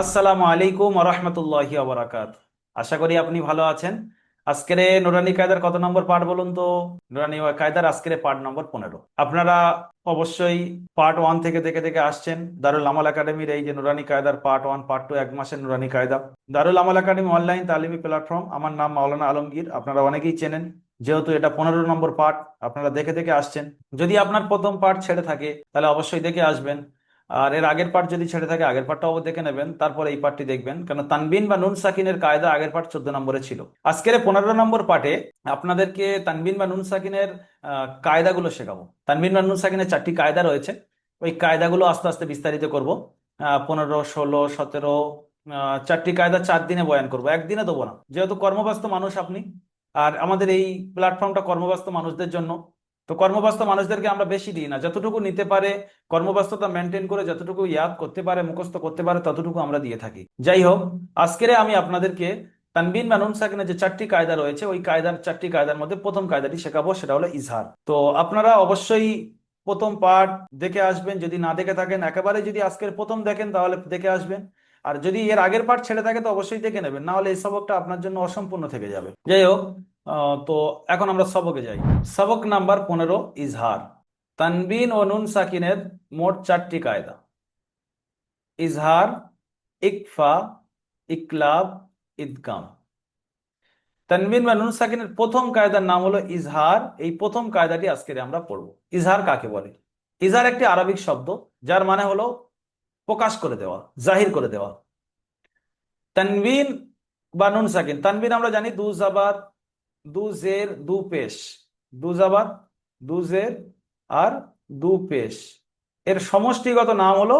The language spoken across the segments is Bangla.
আসসালামু আলাইকুম রহমতুল্লাহি আবরাকাত আশা করি আপনি ভালো আছেন। আজকের নুরানি কায়দার কত নম্বর পার্ট বলুন তো? নুরানি কায়দার আজকের পার্ট নম্বর পনেরো। আপনারা অবশ্যই পার্ট ওয়ান থেকে দেখে দেখে আসছেন। দারুল আমাল একাডেমির এই যে নুরানি কায়দার পার্ট ওয়ান, পার্ট টু, এক মাসের নুরানি কায়দা। দারুল আমাল একাডেমি অনলাইন তালিমি প্ল্যাটফর্ম। আমার নাম মাওলানা আলমগীর আপনারা অনেকেই চেনেন। যেহেতু এটা পনেরো নম্বর পার্ট আপনারা দেখে দেখে আসছেন। যদি আপনার প্রথম পার্ট ছেড়ে থাকে, তাহলে অবশ্যই দেখে আসবেন। আর এর আগের পার্ট যদি ছেড়ে থাকে, আগের পার্টটাও দেখে নেবেন। তারপর এই পার্টটি দেখবেন। কারণ তানবিন বা নুন সাকিনের কায়দা আগের পার্ট চোদ্দ নম্বরে ছিল। আজকের পনেরো নম্বর পার্টে আপনাদেরকে তানবিন বা নুন সাকিনের কায়দাগুলো শেখাবো। তানবিন বা নুন সাকিনের চারটি কায়দা রয়েছে। ওই কায়দাগুলো আস্তে আস্তে বিস্তারিত করব। পনেরো, ষোলো, সতেরো চারটি কায়দা চার দিনে বয়ান করব। একদিনে দেবো না। যেহেতু কর্মব্যস্ত মানুষ আপনি, আর আমাদের এই প্ল্যাটফর্মটা কর্মব্যস্ত মানুষদের জন্য তো কর্মব্যস্ত মানুষদেরকে আমরা বেশি দিই না। যতটুকু নিতে পারে, কর্মব্যস্ততা মেনটেন করে যতটুকু ইয়াদ করতে পারে, মুখস্থ করতে পারে, ততটুকু আমরা দিয়ে থাকি। যাই হোক, আজকের আমি আপনাদেরকে তানবিন বা নুন সাকিনের যে চারটি কায়দা রয়েছে, ওই কায়দার চারটি কায়দার মধ্যে প্রথম কায়দাটি শেখাবো, সেটা হলো ইজহার। তো আপনারা অবশ্যই প্রথম পার্ট দেখে আসবেন, যদি না দেখে থাকেন, একেবারে যদি আজকের প্রথম দেখেন, তাহলে দেখে আসবেন। আর যদি এর আগের পার্ট ছেড়ে থাকে, তো অবশ্যই দেখে নেবেন, না হলে এই সবকটা আপনার জন্য অসম্পূর্ণ থেকে যাবে। যাই হোক তো এখন আমরা সবকে যাই। সবক নাম্বার পনেরো, ইজহার। তানবিন ও নুন সাকিনের মোট চারটি কায়দা। ইজহার, ইকফা, ইকলাব, ইদগাম। তানবিন বা নুন সাকিনের প্রথম কায়দার নাম হলো ইজহার। এই প্রথম কায়দাটি আজকে আমরা পড়ব। ইজহার কাকে বলে? ইজহার একটি আরবিক শব্দ, যার মানে হলো প্রকাশ করে দেওয়া, জাহির করে দেওয়া। তানবিন বা নুন সাকিন। তানবিন আমরা জানি দু জাবার দু জের দু পেশ। দু জাবার দু জের আর দু পেশ। এর সমষ্টিগত নাম হলো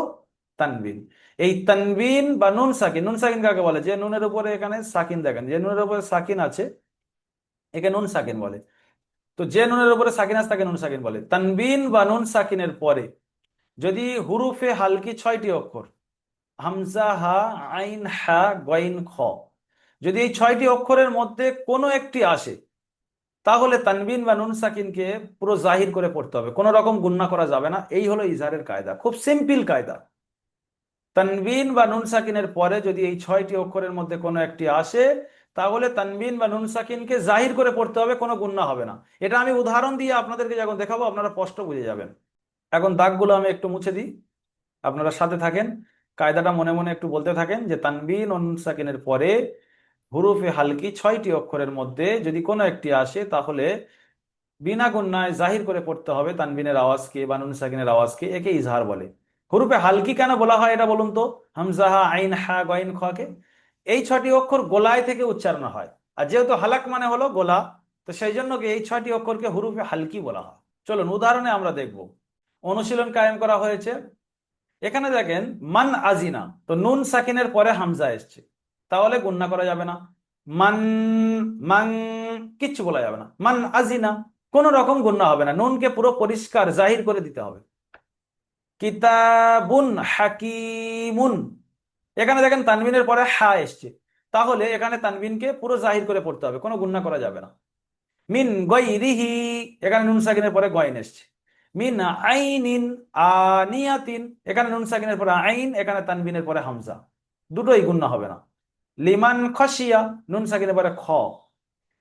তানবিন। এই তানবিন বা নুন সাকিন নুন সাকিন কাকে বলে? যে নুনের উপরে এখানে সাকিন দেখেন, যে নুনের উপরে সাকিন আছে, একে নুন সাকিন বলে। তো যে নুনের উপরে সাকিন আছে, তাকে নুন সাকিন বলে। তানবিন বা নুন সাকিনের পরে যদি হুরুফে হালকি ছয়টি অক্ষর, হামজা, হা, আইন, হা গইন খ যদি এই ছয়টি অক্ষরের মধ্যে কোনো একটি আসে, তাহলে তানবিন বা নুন সাকিনকে পুরো জাহির করে পড়তে হবে। কোনো রকম গুন্না করা যাবে না। এই হলো ইজহারের কায়দা। খুব সিম্পল কায়দা। তানবিন বা নুন সাকিনের পরে যদি এই ছয়টি অক্ষরের মধ্যে কোনো একটি আসে, তাহলে তানবিন বা নুন সাকিনকে জাহির করে পড়তে হবে, কোনো গুন্না হবে না। এটা আমি উদাহরণ দিয়ে আপনাদেরকে যখন দেখাবো, আপনারা স্পষ্ট বুঝে যাবেন। এখন দাগগুলো আমি একটু মুছে দিই। আপনারা সাথে থাকেন। কায়দাটা মনে মনে একটু বলতে থাকেন যে তানবিন ও নুন সাকিনের পরে হুরুফে হালকি ছয়টি অক্ষরের মধ্যে যদি কোনো একটি আসে, তাহলে বিনা গুন্নায় জাহির করে পড়তে হবে তানবিনের আওয়াজকে বা নুন সাকিনের আওয়াজকে, একে ইজহার বলে। হুরুফে হালকি কেন বলা হয় এটা বলুন তো? হামজাহা আইন হা গইন খকে এই ছয়টি অক্ষর গোলায় থেকে উচ্চারণ হয়। আর যেহেতু হালাক মানে হলো গোলা, তো সেই জন্য এই ছয়টি অক্ষরকে হুরুফে হালকি বলা হয়? চলুন উদাহরণে আমরা দেখব। অনুশীলন কায়েম করা হয়েছে। এখানে দেখেন, মান আজিনা, তো নুন সাকিনের পরে হামজা এসছে। তাহলে গুন্না করা যাবে না। মান মান কিচ্ছু বলা যাবে না। মান আজিনা, কোন রকম গুন্না হবে না। নুনকে পুরো পরিষ্কার, জাহির করে দিতে হবে। কিতাবুন হাকিমুন। এখানে দেখেন তানবিনের পরে হা এসছে। তাহলে এখানে তানবিনকে পুরো জাহির করে পড়তে হবে। কোনো গুন্না করা যাবে না। মিন গৈরিহি, এখানে নুন সাকিনের পরে গয়ন এসছে। মিন আইনিন আনিয়াতিন, এখানে নুন সাকিনের পরে আইন, এখানে তানবিনের পরে হামজা। দুটোই গুন্না হবে না। লিমান খসিয়া নুন সাকিনের পরে খ।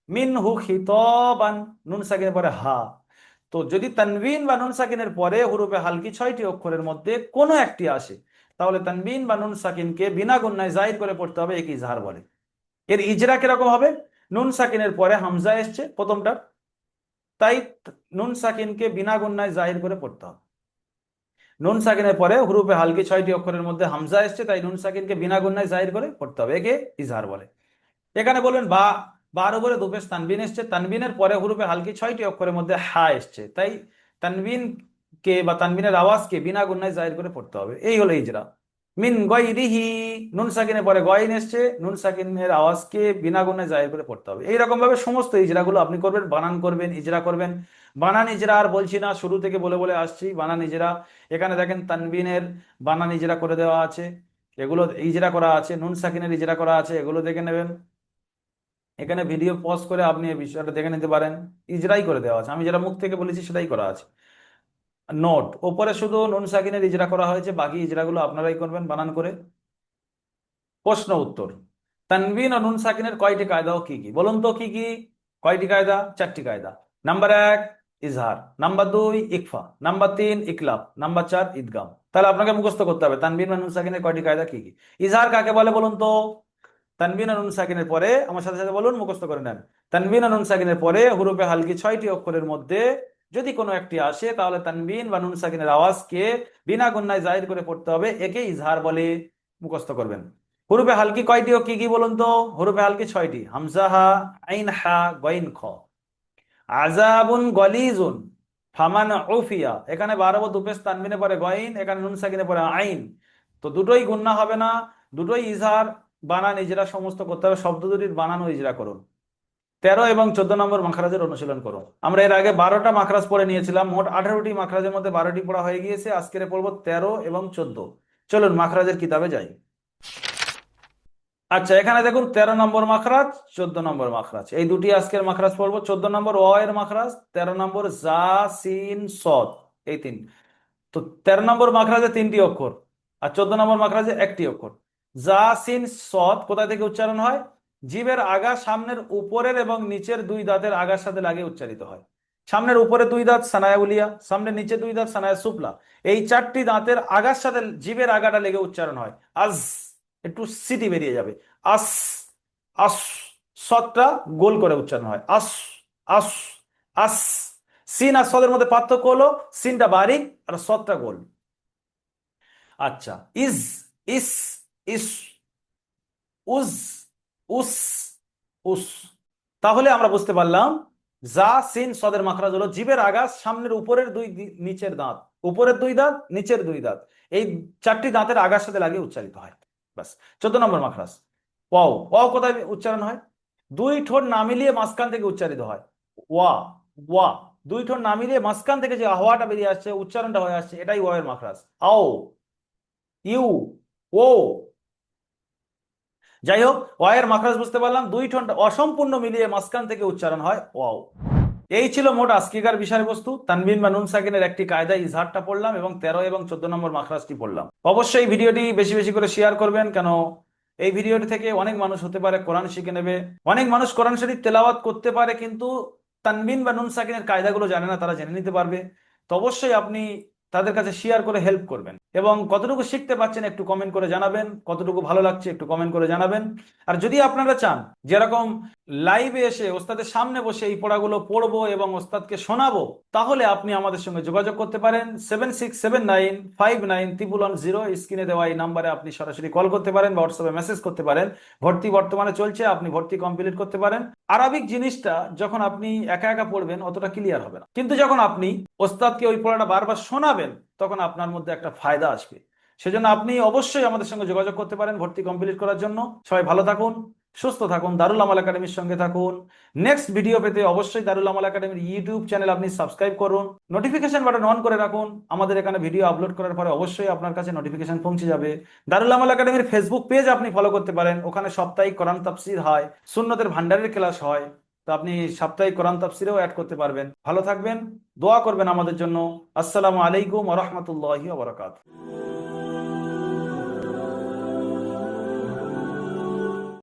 মিন হু খিতবান, নুন সাকিনের পরে হা। তো যদি তানবিন বা নুন সাকিনের পরে হুরুফে হালকি ছয়টি অক্ষরের মধ্যে কোনো একটি আসে, তাহলে তানবিন বা নুন সাকিনকে বিনা গুন্নায় জাহির করে পড়তে হবে একে ইজহার বলে। এর ইজরা কীরকম হবে? নুন সাকিনের পরে হামজা এসছে প্রথমটা তাই নুন সাকিনকে বিনা গুন্নায় জাহির করে পড়তে হবে। নুন সাকিনের পরে হুরুপে হালকি ছয়টি অক্ষরের মধ্যে হামজা এসছে, তাই নুন সাকিনকে বিনা গুন্নায় জাহির করে পড়তে হবে। একে ইজহার বলে। এখানে বলবেন বা, বার উপরে দুপেশ তানবিন এসছে। তানবিনের পরে হুরুপে হালকি ছয়টি অক্ষরের মধ্যে হা এসছে। তাই তানবিন কে বা তানবিনের আওয়াজকে বিনা গুন্নায় জাহির করে পড়তে হবে। এই হলো ইজরা। মিন গয়রিহি, নুন সাকিনের পরে গয়ন এসছে, নুন সাকিনের আওয়াজকে বিনা গুন্নায় জাহির করে পড়তে হবে। এইরকম ভাবে সমস্ত ইজরাগুলো আপনি করবেন, বানান করবেন, ইজরা করবেন। বানান ইজরা আর বলছি না, শুরু থেকে বলে বলে আসছি, বানান ইজরা। এখানে দেখেন তানবিনের বানান ইজরা করে দেওয়া আছে, এগুলো ইজরা করা আছে, নুন সাকিনের ইজরা করা আছে, এগুলো দেখে নেবেন। এখানে ভিডিও পজ করে আপনি এই বিষয়টা দেখে নিতে পারেন। ইজরাই করে দেওয়া আছে। আমি যেটা মুখ থেকে বলেছি সেটাই করা আছে। নোট ওপরে শুধু নুন সাকিনের ইজরা করা হয়েছে, বাকি ইজরাগুলো আপনারাই করবেন, বানান করে। প্রশ্ন উত্তর। তানবিন ও নুন সাকিনের কয়টি কায়দা ও কি কি? বলুন তো কি কি? কয়টি কায়দা? চারটি কায়দা। নাম্বার এক, ইজহার। নাম্বার দুই, ইকফা। নাম্বার তিন, ইকলাব। নাম্বার চার, ঈদগাম। তাহলে আপনাকে মুখস্থ করতে হবে তানবিন নুন সাকিনের কয়টি কায়দা কি কি? ইজহার কাকে বলে বলুন তো? তানবিন নুন সাকিনের পরে, আমার সাথে সাথে বলুন, মুখস্থ করে নেন। তানবিন নুন সাকিনের পরে, হুরুফে হালকি ছয়টি অক্ষরের মধ্যে যদি কোনো একটি আসে, তাহলে তানবিন বা নুন সাকিনের আওয়াজকে বিনা গুন্নায় জাহির করে পড়তে হবে একে ইজহার বলে মুখস্থ করবেন। হুরুফে হালকি কয়টি ও কি কি বলুন তো? হুরুফে হালকি ছয়টি। হামজা হা, আইন হা গইন খ। আজাবুন গলিজুন ফামান উফিয়া। এখানে বারবো দুপেশ তানবিনে পরে গইন এখানে নুন সাকিনে পরে আইন। তো দুটোই গুন্না হবে না, দুটোই ইজহার, বানান, ইজরা সমস্ত করতে হবে। শব্দ দুটির বানান ইজরা করুন। তেরো এবং চোদ্দ নম্বর মাখরাজের অনুশীলন করুন আমরা এর আগে বারোটা মাখরাজ পড়ে নিয়েছিলাম, মোট আঠারোটি মাখরাজের মধ্যে বারোটি পড়া হয়ে গিয়েছে, আজকের পড়ব তেরো এবং চোদ্দ। চলুন মাখরাজের কিতাবে যাই। আচ্ছা এখানে দেখুন, তেরো নম্বর মাখরাজ, চোদ্দ নম্বর মাখরাজ। এই দুটি আজকের মাখরাজ পড়ব, চোদ্দ নম্বর অ এর মাখরাজ, তেরো নম্বর জা, সিন, সদ, এই তিন। তো তেরো নম্বর মাখরাজে তিনটি অক্ষর, আর চোদ্দ নম্বর মাখরাজে একটি অক্ষর। জা, সিন, সদ কোথায় থেকে উচ্চারণ হয়? জিভের আগা সামনের উপরের এবং নিচের দুই দাঁতের আগার সাথে লাগে উচ্চারিত হয়। সামনের উপরে দুই দাঁত সানায়া উলিয়া, সামনের নিচে দুই দাঁত সানায়া সুপলা। এই চারটি দাঁতের আগার সাথে জিভের আগাটা লেগে উচ্চারণ হয়। আজ একটু সিটি বেরিয়ে যাবে। আস আস সদটা গোল করে উচ্চারণ হয়। আস আস আস। সিন আর সদের মধ্যে পার্থক্য হলো, সিনটা বারিক আর সদটা গোল। আচ্ছা ইজ ইস ইস উজ উস উস। তাহলে আমরা বুঝতে পারলাম জা সিন সদের মাখরাজ হলো, জীবের আগা সামনের উপরের দুই নিচের দাঁত। উপরের দুই দাঁত, নিচের দুই দাঁত। এই চারটি দাঁতের আগার সাথে লাগিয়ে উচ্চারিত হয়। ব্যাস, চোদ্দ নম্বর মাখরাজ। ওয়াও ওয়াও কোথায় উচ্চারণ হয়? দুই ঠোঁট না মিলিয়ে মাঝখান থেকে উচ্চারিত হয়। ওয়া ওয়া। দুই ঠোঁট না মিলিয়ে মাঝখান থেকে যে হাওয়াটা বেরিয়ে আসছে, উচ্চারণটা হয়ে আসছে, এটাই ওয়াও এর মাখরাজ। আও, ইউ, ও। যাই হোক ওয়ের মাখরাজ বুঝতে পারলাম, দুই ঠোঁট অসম্পূর্ণ মিলিয়ে মাঝখান থেকে উচ্চারণ হয় ওয়াও। এই ছিল মোট আজকেকার বিষয়বস্তু। তানবিন বা নুন সাকিনের একটি কায়দা ইজহারটা পড়লাম এবং তেরো এবং চোদ্দ নম্বর মাখরাজটি পড়লাম। অবশ্যই ভিডিওটি বেশি বেশি করে শেয়ার করবেন, কেন এই ভিডিওটি থেকে অনেক মানুষ হতে পারে, কোরআন শিখে নেবে। অনেক মানুষ কোরআন শরীফ তেলাওয়াত করতে পারে, কিন্তু তানবিন বা নুন সাকিনের কায়দাগুলো জানে না, তারা জেনে নিতে পারবে। তো অবশ্যই আপনি তাদের কাছে শেয়ার করে হেল্প করবেন। এবং কতটুকু শিখতে পাচ্ছেন একটু কমেন্ট করে জানাবেন, কতটুকু ভালো লাগছে একটু কমেন্ট করে জানাবেন। আর যদি আপনারা চান, যেরকম লাইভে এসে ওস্তাদের সামনে বসে এই পড়াগুলো পড়ব এবং ওস্তাদকে শোনাবো, তাহলে আপনি আমাদের সঙ্গে যোগাযোগ করতে পারেন। Seven six seven nine five nine triple one zero স্ক্রিনে দেওয়া এই নাম্বারে আপনি সরাসরি কল করতে পারেন বা হোয়াটসঅ্যাপে মেসেজ করতে পারেন। ভর্তি বর্তমানে চলছে, আপনি ভর্তি কমপ্লিট করতে পারেন। আরবিক জিনিসটা যখন আপনি একা একা পড়বেন, অতটা ক্লিয়ার হবে না। কিন্তু যখন আপনি ওস্তাদকে ওই পড়াটা বারবার শোনাবেন তখন আপনার মধ্যে একটা ফায়দা আসবে। সেজন্য আপনি অবশ্যই আমাদের সঙ্গে যোগাযোগ করতে পারেন ভর্তি কমপ্লিট করার জন্য। সবাই ভালো থাকুন, সুস্থ থাকুন, দারুল আমাল একাডেমির সঙ্গে থাকুন। নেক্সট ভিডিও পেতে অবশ্যই দারুল আমাল একাডেমির ইউটিউব চ্যানেল আপনি সাবস্ক্রাইব করুন। নোটিফিকেশন বাটন অন করে রাখুন। আমাদের এখানে ভিডিও আপলোড করার পরে অবশ্যই আপনার কাছে নোটিফিকেশন পৌঁছে যাবে। দারুল আমাল একাডেমির ফেসবুক পেজ আপনি ফলো করতে পারেন। ওখানে সাপ্তাহিক কোরআন তাফসির হয়, সুন্নতের ভান্ডারের ক্লাস হয়। তো আপনি সাপ্তাহিক কোরআন তাফসিরেও অ্যাড করতে পারবেন। ভালো থাকবেন, দোয়া করবেন আমাদের জন্য। আসসালামু আলাইকুম রহমতুল্লাহ বরাকাত